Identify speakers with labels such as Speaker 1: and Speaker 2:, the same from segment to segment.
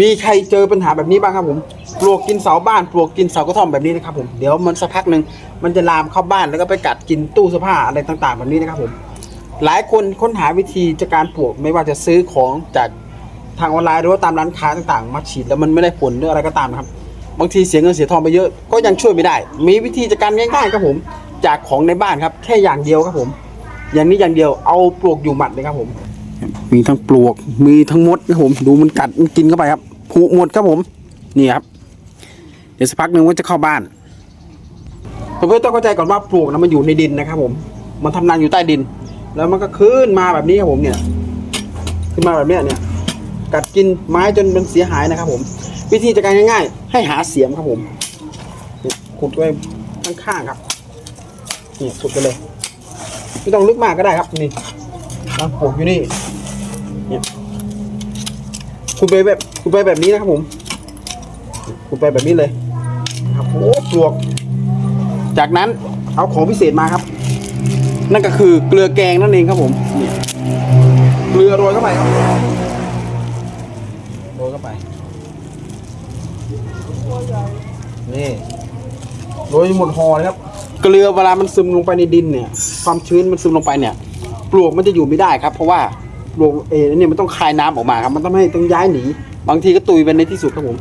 Speaker 1: มีใครเจอปัญหาแบบนี้บ้างครับผมปลวกกินเสาบ้านปลวกกินเสากระท่อมแบบนี้นะครับผมเดี๋ยวมันสักพักหนึ่งมันจะลามเข้าบ้านแล้วก็ไปกัดกินตู้เสื้อผ้าอะไรต่าง ๆ แบบนี้นะครับผม หลายคนค้นหาวิธีจัดการปลวกไม่ว่าจะซื้อของจากทางออนไลน์หรือว่าตามร้านค้าต่างๆ มาฉีดแล้วมันไม่ได้ผลหรืออะไรก็ตามนะครับ บางทีเสียเงินเสียทองไปเยอะก็ยังช่วยไม่ได้ มีวิธีจัดการง่ายๆครับผม จากของในบ้านครับ แค่อย่างเดียวครับผม อย่างนี้อย่างเดียวเอาปลวกอยู่หมัดเลยครับผม มีทั้งปลวก มีทั้งมดครับผมดูมันกัดมันกินเข้าไปครับผุหมดครับผมนี่ครับ เดี๋ยวสักพักหนึ่งมันจะเข้าบ้านเพื่อนๆต้องเข้าใจก่อนว่าปลวกนะมันอยู่ในดินนะครับ ผม มันทำรังอยู่ใต้ดิน แล้วมันก็ขึ้นมาแบบนี้ครับผมเนี่ย ขึ้นมาแบบเนี้ยเนี่ย กัดกินไม้จนมันเสียหายนะครับ ผม วิธีจัดการง่าย ๆ ให้หาเสียมครับผมขุดไว้ข้างๆครับนี่ขุดไปเลย ไม่ต้องลึกมากก็ได้ครับนี่ นะปลูกอยู่นี่เนี่ยขุดไปแบบขุดไปแบบนี้นะครับผมขุดไปแบบนี้เลยครับโอ้ปลวก จากนั้นเอาของพิเศษมาครับ นั่นก็คือเกลือแกงนั่นเองครับผมนี่เกลือโรยเข้าไปครับโรยเข้าไปนี่โรยหมดห่อเลยครับ เกลือเวลามันซึมลงไปในดินเนี่ย ความชื้นมันซึมลงไปเนี่ย ปลวกมันจะอยู่ไม่ได้ครับ เพราะว่าปลวกเอเนี่ยมันต้องคายน้ำออกมาครับ มันต้องให้ต้องย้ายหนี บางทีก็ตุยไปในที่สุดครับผม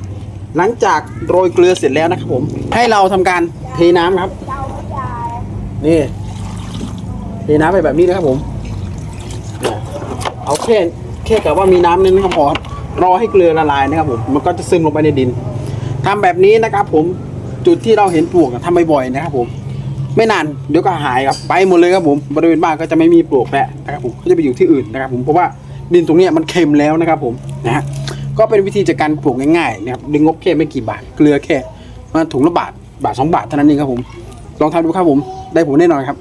Speaker 1: หลังจากโรยเกลือเสร็จแล้วนะครับผม ให้เราทำการเทน้ำครับ นี่ เทน้ำไปแบบนี้นะครับผม เอาแค่แค่กับว่ามีน้ำนิดนึงก็พอครับรอให้เกลือละลายนะครับผม มันก็จะซึมลงไปในดินทำแบบนี้นะครับผม จุดที่เราเห็นปลวกทำบ่อยๆนะครับผม ไม่นานเดี๋ยวก็หายครับไปหมดเลยครับผมบริเวณบ้านก็จะไม่มีปลวกแล้วนะครับผมก็จะไปอยู่ที่อื่นนะครับผมเพราะว่าดินตรงนี้มันเค็มแล้วนะครับผมนะฮะก็เป็นวิธีจัดการปลูกง่ายๆนะครับดึงงบแค่ไม่กี่บาทเกลือแค่มาถุงละบาทบาทสองบาทเท่านั้นเองครับผมลองทำดูครับผมได้ผลแน่นอนครับ